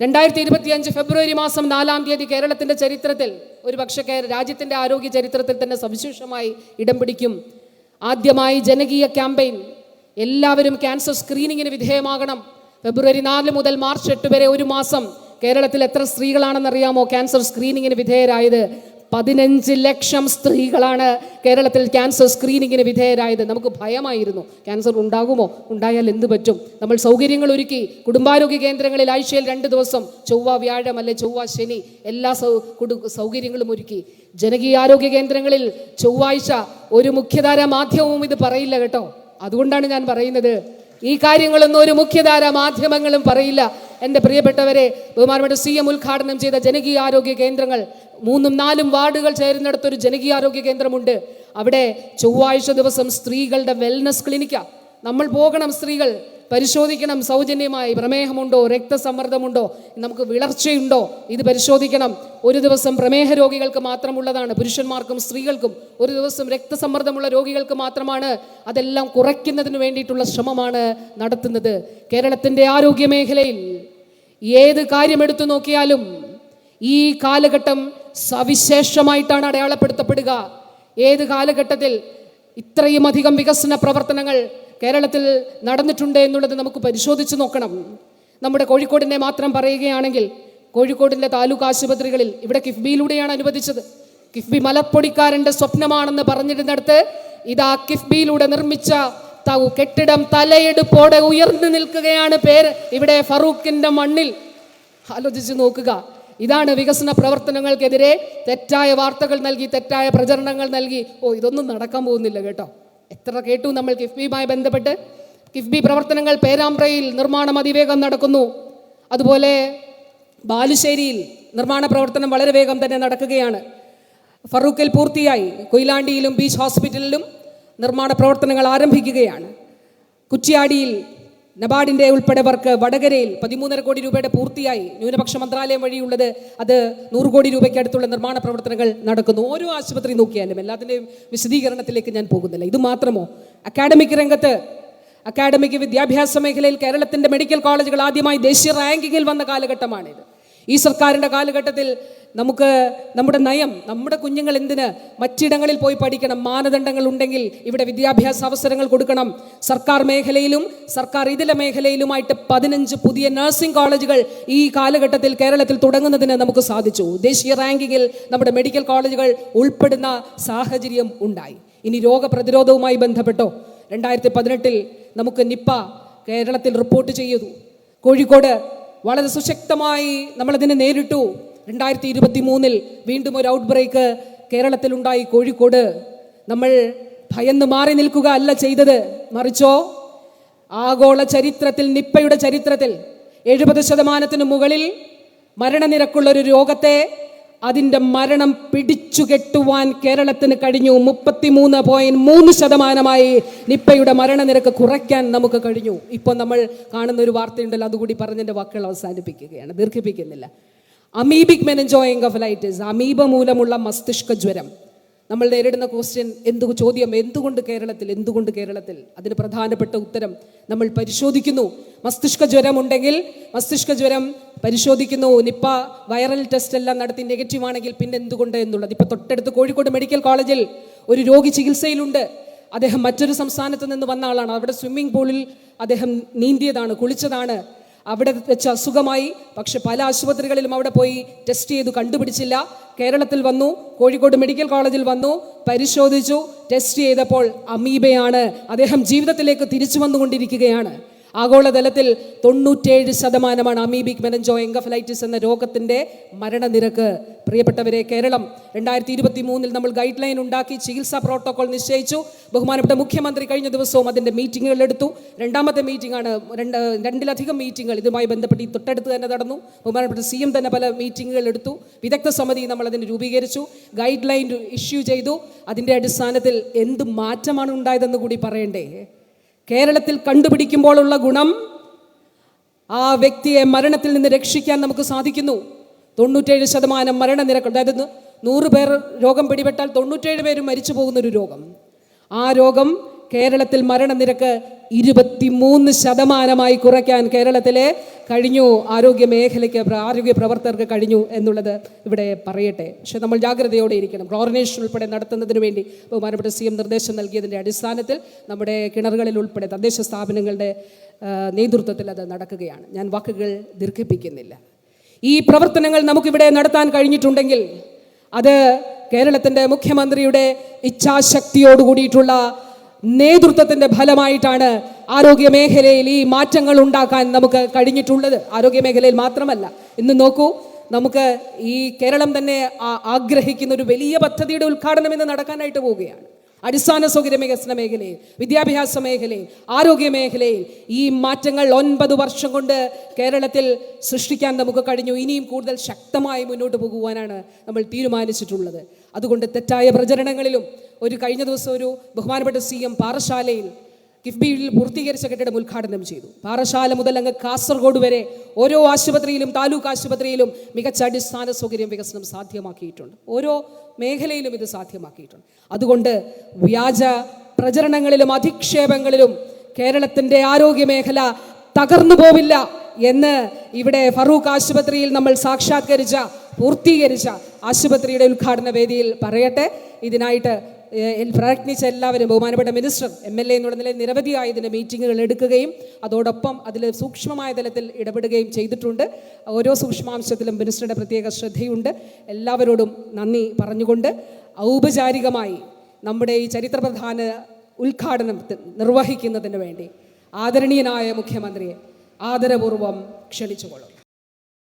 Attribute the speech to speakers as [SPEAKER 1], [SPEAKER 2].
[SPEAKER 1] രണ്ടായിരത്തി ഇരുപത്തിയഞ്ച് ഫെബ്രുവരി മാസം നാലാം തീയതി കേരളത്തിന്റെ ചരിത്രത്തിൽ ഒരു പക്ഷേ രാജ്യത്തിന്റെ ആരോഗ്യ ചരിത്രത്തിൽ തന്നെ സവിശേഷമായി ഇടം പിടിക്കും. ആദ്യമായി ജനകീയ ക്യാമ്പയിൻ. എല്ലാവരും ക്യാൻസർ സ്ക്രീനിങ്ങിന് വിധേയമാകണം. ഫെബ്രുവരി നാല് മുതൽ മാർച്ച് എട്ട് വരെ ഒരു മാസം കേരളത്തിൽ എത്ര സ്ത്രീകളാണെന്നറിയാമോ? ക്യാൻസർ സ്ക്രീനിങ്ങിന് വിധേയരായത് പതിനഞ്ച് ലക്ഷം സ്ത്രീകളാണ് കേരളത്തിൽ ക്യാൻസർ സ്ക്രീനിങ്ങിന് വിധേയരായത്. നമുക്ക് ഭയമായിരുന്നു. ക്യാൻസർ ഉണ്ടാകുമോ? ഉണ്ടായാൽ എന്ത് പറ്റും? നമ്മൾ സൗകര്യങ്ങൾ ഒരുക്കി. കുടുംബാരോഗ്യ കേന്ദ്രങ്ങളിൽ ആഴ്ചയിൽ രണ്ട് ദിവസം ചൊവ്വ വ്യാഴം അല്ലെ ചൊവ്വ ശനി എല്ലാ സൗകര്യങ്ങളും ഒരുക്കി. ജനകീയ ആരോഗ്യ കേന്ദ്രങ്ങളിൽ ചൊവ്വാഴ്ച ഒരു മുഖ്യധാര മാധ്യമവും ഇത് പറയില്ല കേട്ടോ. അതുകൊണ്ടാണ് ഞാൻ പറയുന്നത്. ഈ കാര്യങ്ങളൊന്നും ഒരു മുഖ്യധാര മാധ്യമങ്ങളും പറയില്ല. എന്റെ പ്രിയപ്പെട്ടവരെ ബഹുമാനപ്പെട്ട സി എം ഉദ്ഘാടനം ചെയ്ത ജനകീയ ആരോഗ്യ കേന്ദ്രങ്ങൾ മൂന്നും നാലും വാർഡുകൾ ചേരുന്നിടത്തൊരു ജനകീയ ആരോഗ്യ കേന്ദ്രമുണ്ട്. അവിടെ ചൊവ്വാഴ്ച ദിവസം സ്ത്രീകളുടെ വെൽനസ് ക്ലിനിക്കാ നമ്മൾ പോകണം സ്ത്രീകൾ. പരിശോധിക്കണം. സൗജന്യമായി പ്രമേഹമുണ്ടോ? രക്തസമ്മർദ്ദമുണ്ടോ? നമുക്ക് വിളർച്ചയുണ്ടോ? ഇത് പരിശോധിക്കണം. ഒരു ദിവസം പ്രമേഹ രോഗികൾക്ക് മാത്രമുള്ളതാണ്. പുരുഷന്മാർക്കും സ്ത്രീകൾക്കും ഒരു ദിവസം രക്തസമ്മർദ്ദമുള്ള രോഗികൾക്ക് മാത്രമാണ് അതെല്ലാം കുറയ്ക്കുന്നതിന് വേണ്ടിയിട്ടുള്ള ശ്രമമാണ് നടത്തുന്നത്. കേരളത്തിന്റെ ആരോഗ്യ മേഖലയിൽ ഏത് കാര്യമെടുത്തു നോക്കിയാലും ഈ കാലഘട്ടം സവിശേഷമായിട്ടാണ് അടയാളപ്പെടുത്തപ്പെടുക. ഏത് കാലഘട്ടത്തിൽ ഇത്രയും അധികം വികസന പ്രവർത്തനങ്ങൾ കേരളത്തിൽ നടന്നിട്ടുണ്ട് എന്നുള്ളത് നമുക്ക് പരിശോധിച്ച് നോക്കണം. നമ്മുടെ കോഴിക്കോടിനെ മാത്രം പറയുകയാണെങ്കിൽ കോഴിക്കോടിന്റെ താലൂക്ക് ആശുപത്രികളിൽ ഇവിടെ കിഫ്ബിയിലൂടെയാണ് അനുവദിച്ചത്. കിഫ്ബി മലപ്പൊടിക്കാരന്റെ സ്വപ്നമാണെന്ന് പറഞ്ഞിരുന്നിടത്ത് ഇതാ കിഫ്ബിയിലൂടെ നിർമ്മിച്ച കെട്ടിടം തലയെടുപ്പോടെ ഉയർന്നു നിൽക്കുകയാണ് പേര്. ഇവിടെ ഫറൂഖിന്റെ മണ്ണിൽ ആലോചിച്ച് നോക്കുക. ഇതാണ് വികസന പ്രവർത്തനങ്ങൾക്കെതിരെ തെറ്റായ വാർത്തകൾ നൽകി തെറ്റായ പ്രചരണങ്ങൾ നൽകി. ഓ ഇതൊന്നും നടക്കാൻ പോകുന്നില്ല കേട്ടോ. എത്ര കേട്ടു നമ്മൾ കിഫ്ബിയുമായി ബന്ധപ്പെട്ട്? കിഫ്ബി പ്രവർത്തനങ്ങൾ പേരാമ്പ്രയിൽ നിർമ്മാണം അതിവേഗം നടക്കുന്നു. അതുപോലെ ബാലുശ്ശേരിയിൽ നിർമ്മാണ പ്രവർത്തനം വളരെ വേഗം തന്നെ നടക്കുകയാണ്. ഫറൂഖിൽ പൂർത്തിയായി. കൊയിലാണ്ടിയിലും ബീച്ച് ഹോസ്പിറ്റലിലും നിർമ്മാണ പ്രവർത്തനങ്ങൾ ആരംഭിക്കുകയാണ്. കുറ്റ്യാടിയിൽ നബാർഡിന്റെ ഉൾപ്പെടെ വർക്ക് വടകരയിൽ പതിമൂന്നര കോടി രൂപയുടെ പൂർത്തിയായി ന്യൂനപക്ഷ മന്ത്രാലയം വഴിയുള്ളത് അത് നൂറ് കോടി രൂപയ്ക്ക് അടുത്തുള്ള നിർമ്മാണ പ്രവർത്തനങ്ങൾ നടക്കുന്നു. ഓരോ ആശുപത്രി നോക്കിയാലും എല്ലാത്തിന്റെയും വിശദീകരണത്തിലേക്ക് ഞാൻ പോകുന്നില്ല. ഇത് മാത്രമോ? അക്കാഡമിക് രംഗത്ത് അക്കാഡമിക് വിദ്യാഭ്യാസ മേഖലയിൽ കേരളത്തിന്റെ മെഡിക്കൽ കോളേജുകൾ ആദ്യമായി ദേശീയ റാങ്കിങ്ങിൽ വന്ന കാലഘട്ടമാണിത്. ഈ സർക്കാരിന്റെ കാലഘട്ടത്തിൽ നമുക്ക് നമ്മുടെ നയം നമ്മുടെ കുഞ്ഞുങ്ങൾ എന്തിന് മറ്റിടങ്ങളിൽ പോയി പഠിക്കണം? മാനദണ്ഡങ്ങൾ ഉണ്ടെങ്കിൽ ഇവിടെ വിദ്യാഭ്യാസ അവസരങ്ങൾ കൊടുക്കണം. സർക്കാർ മേഖലയിലും സർക്കാർ ഇതര മേഖലയിലുമായിട്ട് പതിനഞ്ച് പുതിയ നഴ്സിംഗ് കോളേജുകൾ ഈ കാലഘട്ടത്തിൽ കേരളത്തിൽ തുടങ്ങുന്നതിന് നമുക്ക് സാധിച്ചു. ദേശീയ റാങ്കിങ്ങിൽ നമ്മുടെ മെഡിക്കൽ കോളേജുകൾ ഉൾപ്പെടുന്ന സാഹചര്യം ഉണ്ടായി. ഇനി രോഗപ്രതിരോധവുമായി ബന്ധപ്പെട്ടോ? രണ്ടായിരത്തി പതിനെട്ടിൽ നമുക്ക് നിപ്പ കേരളത്തിൽ റിപ്പോർട്ട് ചെയ്തു. കോഴിക്കോട് വളരെ സുശക്തമായി നമ്മളതിനെ നേരിട്ടു. രണ്ടായിരത്തി ഇരുപത്തി മൂന്നിൽ വീണ്ടും ഒരു ഔട്ട് ബ്രേക്ക് കേരളത്തിലുണ്ടായി കോഴിക്കോട് നമ്മൾ ഭയന്ന് മാറി നിൽക്കുക അല്ല ചെയ്തത്. മറിച്ചോ? ആഗോള ചരിത്രത്തിൽ നിപ്പയുടെ ചരിത്രത്തിൽ എഴുപത് ശതമാനത്തിന് മുകളിൽ മരണനിരക്കുള്ള ഒരു രോഗത്തെ അതിന്റെ മരണം പിടിച്ചുകെട്ടുവാൻ കേരളത്തിന് കഴിഞ്ഞു. മുപ്പത്തിമൂന്ന് പോയിന്റ് മൂന്ന് ശതമാനമായി നിപ്പയുടെ മരണനിരക്ക് കുറയ്ക്കാൻ നമുക്ക് കഴിഞ്ഞു. ഇപ്പോൾ നമ്മൾ കാണുന്ന ഒരു വാർത്തയുണ്ടല്ലോ അതുകൂടി പറഞ്ഞതിന്റെ വാക്കുകൾ അവസാനിപ്പിക്കുകയാണ്. ദീർഘിപ്പിക്കുന്നില്ല. അമീബിക് മെനഞ്ചോ എൻകഫലൈറ്റിസ് അമീബ മൂലമുള്ള മസ്തിഷ്ക ജ്വരം. നമ്മൾ നേരിടുന്ന ക്വസ്റ്റ്യൻ എന്തു ചോദ്യം എന്തുകൊണ്ട് കേരളത്തിൽ എന്തുകൊണ്ട് കേരളത്തിൽ? അതിന് പ്രധാനപ്പെട്ട ഉത്തരം നമ്മൾ പരിശോധിക്കുന്നു. മസ്തിഷ്ക ജ്വരം ഉണ്ടെങ്കിൽ മസ്തിഷ്ക ജ്വരം പരിശോധിക്കുന്നു. നിപ്പ വൈറൽ ടെസ്റ്റ് എല്ലാം നടത്തി നെഗറ്റീവ് ആണെങ്കിൽ പിന്നെ എന്തുകൊണ്ട് എന്നുള്ളത്. ഇപ്പൊ തൊട്ടടുത്ത് കോഴിക്കോട് മെഡിക്കൽ കോളേജിൽ ഒരു രോഗി ചികിത്സയിലുണ്ട്. അദ്ദേഹം മറ്റൊരു സംസ്ഥാനത്ത് നിന്ന് വന്ന ആളാണ്. അവിടെ സ്വിമ്മിംഗ് പൂളിൽ അദ്ദേഹം നീന്തിയതാണ് കുളിച്ചതാണ്. അവിടെ വെച്ച അസുഖമായി. പക്ഷെ പല ആശുപത്രികളിലും അവിടെ പോയി ടെസ്റ്റ് ചെയ്തു കണ്ടുപിടിച്ചില്ല. കേരളത്തിൽ വന്നു കോഴിക്കോട് മെഡിക്കൽ കോളേജിൽ വന്നു പരിശോധിച്ചു ടെസ്റ്റ് ചെയ്തപ്പോൾ അമീബയാണ്. അദ്ദേഹം ജീവിതത്തിലേക്ക് തിരിച്ചു വന്നുകൊണ്ടിരിക്കുകയാണ്. ആഗോളതലത്തിൽ തൊണ്ണൂറ്റേഴ് ശതമാനമാണ് അമീബിക് മെനഞ്ചോ എങ്കഫലൈറ്റിസ് എന്ന രോഗത്തിന്റെ മരണനിരക്ക്. പ്രിയപ്പെട്ടവരെ കേരളം രണ്ടായിരത്തി ഇരുപത്തി മൂന്നിൽ നമ്മൾ ഗൈഡ് ലൈൻ ഉണ്ടാക്കി ചികിത്സാ പ്രോട്ടോകോൾ നിശ്ചയിച്ചു. ബഹുമാനപ്പെട്ട മുഖ്യമന്ത്രി കഴിഞ്ഞ ദിവസവും അതിന്റെ മീറ്റിങ്ങുകൾ എടുത്തു. രണ്ടാമത്തെ മീറ്റിംഗ് ആണ് രണ്ട് രണ്ടിലധികം മീറ്റിങ്ങുകൾ ഇതുമായി ബന്ധപ്പെട്ട് ഈ തൊട്ടടുത്ത് തന്നെ നടന്നു. ബഹുമാനപ്പെട്ട സി എം തന്നെ പല മീറ്റിങ്ങുകൾ എടുത്തു. വിദഗ്ധ സമിതി നമ്മൾ അതിന് രൂപീകരിച്ചു. ഗൈഡ് ലൈൻ ഇഷ്യൂ ചെയ്തു. അതിന്റെ അടിസ്ഥാനത്തിൽ എന്ത് മാറ്റമാണ് ഉണ്ടായതെന്ന് കൂടി പറയണ്ടേ? കേരളത്തിൽ കണ്ടുപിടിക്കുമ്പോഴുള്ള ഗുണം ആ വ്യക്തിയെ മരണത്തിൽ നിന്ന് രക്ഷിക്കാൻ നമുക്ക് സാധിക്കുന്നു. തൊണ്ണൂറ്റേഴ് ശതമാനം മരണനിരക്ക് അതായത് നൂറ് പേർ രോഗം പിടിപെട്ടാൽ തൊണ്ണൂറ്റേഴ് പേരും മരിച്ചു പോകുന്നൊരു രോഗം. ആ രോഗം കേരളത്തിൽ മരണനിരക്ക് ഇരുപത്തിമൂന്ന് ശതമാനമായി കുറയ്ക്കാൻ കേരളത്തിലെ കഴിഞ്ഞു ആരോഗ്യ മേഖലയ്ക്ക് ആരോഗ്യ പ്രവർത്തകർക്ക് കഴിഞ്ഞു എന്നുള്ളത് ഇവിടെ പറയട്ടെ. പക്ഷെ നമ്മൾ ജാഗ്രതയോടെ ഇരിക്കണം. ക്ലോറിനേഷൻ ഉൾപ്പെടെ നടത്തുന്നതിന് വേണ്ടി ബഹുമാനപ്പെട്ട സി എം നിർദ്ദേശം നൽകിയതിന്റെ അടിസ്ഥാനത്തിൽ നമ്മുടെ കിണറുകളിൽ ഉൾപ്പെടെ തദ്ദേശ സ്ഥാപനങ്ങളുടെ നേതൃത്വത്തിൽ അത് നടക്കുകയാണ്. ഞാൻ വാക്കുകൾ ദീർഘിപ്പിക്കുന്നില്ല. ഈ പ്രവർത്തനങ്ങൾ നമുക്കിവിടെ നടത്താൻ കഴിഞ്ഞിട്ടുണ്ടെങ്കിൽ അത് കേരളത്തിന്റെ മുഖ്യമന്ത്രിയുടെ ഇച്ഛാശക്തിയോട് നേതൃത്വത്തിന്റെ ഫലമായിട്ടാണ് ആരോഗ്യ മേഖലയിൽ ഈ മാറ്റങ്ങൾ ഉണ്ടാക്കാൻ നമുക്ക് കഴിഞ്ഞിട്ടുള്ളത്. ആരോഗ്യ മേഖലയിൽ മാത്രമല്ല. ഇന്ന് നോക്കൂ നമുക്ക് ഈ കേരളം തന്നെ ആഗ്രഹിക്കുന്ന ഒരു വലിയ പദ്ധതിയുടെ ഉദ്ഘാടനം ഇന്ന് നടക്കാനായിട്ട് പോവുകയാണ്. അടിസ്ഥാന സൗകര്യ വികസന മേഖലയിൽ വിദ്യാഭ്യാസ മേഖലയിൽ ആരോഗ്യ മേഖലയിൽ ഈ മാറ്റങ്ങൾ ഒൻപത് വർഷം കൊണ്ട് കേരളത്തിൽ സൃഷ്ടിക്കാൻ നമുക്ക് കഴിഞ്ഞു. ഇനിയും കൂടുതൽ ശക്തമായി മുന്നോട്ട് പോകുവാനാണ് നമ്മൾ തീരുമാനിച്ചിട്ടുള്ളത്. അതുകൊണ്ട് തെറ്റായ പ്രചരണങ്ങളിലും ഒരു കഴിഞ്ഞ ദിവസം ഒരു ബഹുമാനപ്പെട്ട സി എം പാറശാലയിൽ കിഫ്ബിയിൽ പൂർത്തീകരിച്ച കെട്ടിടം ഉദ്ഘാടനം ചെയ്തു. പാറശാല മുതൽ അങ്ങ് കാസർഗോഡ് വരെ ഓരോ ആശുപത്രിയിലും താലൂക്ക് ആശുപത്രിയിലും മികച്ച അടിസ്ഥാന സൗകര്യം വികസനം സാധ്യമാക്കിയിട്ടുണ്ട്. ഓരോ മേഖലയിലും ഇത് സാധ്യമാക്കിയിട്ടുണ്ട്. അതുകൊണ്ട് വ്യാജ പ്രചരണങ്ങളിലും അധിക്ഷേപങ്ങളിലും കേരളത്തിന്റെ ആരോഗ്യ മേഖല തകർന്നു പോവില്ല എന്ന് ഇവിടെ ഫറൂഖ് ആശുപത്രിയിൽ നമ്മൾ സാക്ഷാത്കരിച്ച പൂർത്തീകരിച്ച ആശുപത്രിയുടെ ഉദ്ഘാടന വേദിയിൽ പറയട്ടെ. ഇതിനായിട്ട് പ്രയത്നിച്ച എല്ലാവരും ബഹുമാനപ്പെട്ട മിനിസ്റ്റർ എം എൽ എ എന്നുള്ള നിലയിൽ നിരവധിയായ ഇതിന്റെ മീറ്റിങ്ങുകൾ എടുക്കുകയും അതോടൊപ്പം അതിൽ സൂക്ഷ്മമായ തലത്തിൽ ഇടപെടുകയും ചെയ്തിട്ടുണ്ട്. ഓരോ സൂക്ഷ്മാംശത്തിലും മിനിസ്റ്ററുടെ പ്രത്യേക ശ്രദ്ധയുണ്ട്. എല്ലാവരോടും നന്ദി പറഞ്ഞുകൊണ്ട് ഔപചാരികമായി നമ്മുടെ ഈ ചരിത്രപ്രധാന ഉദ്ഘാടനം നിർവഹിക്കുന്നതിന് വേണ്ടി ആദരണീയനായ മുഖ്യമന്ത്രിയെ ആദരപൂർവം ക്ഷണിച്ചുകൊള്ളും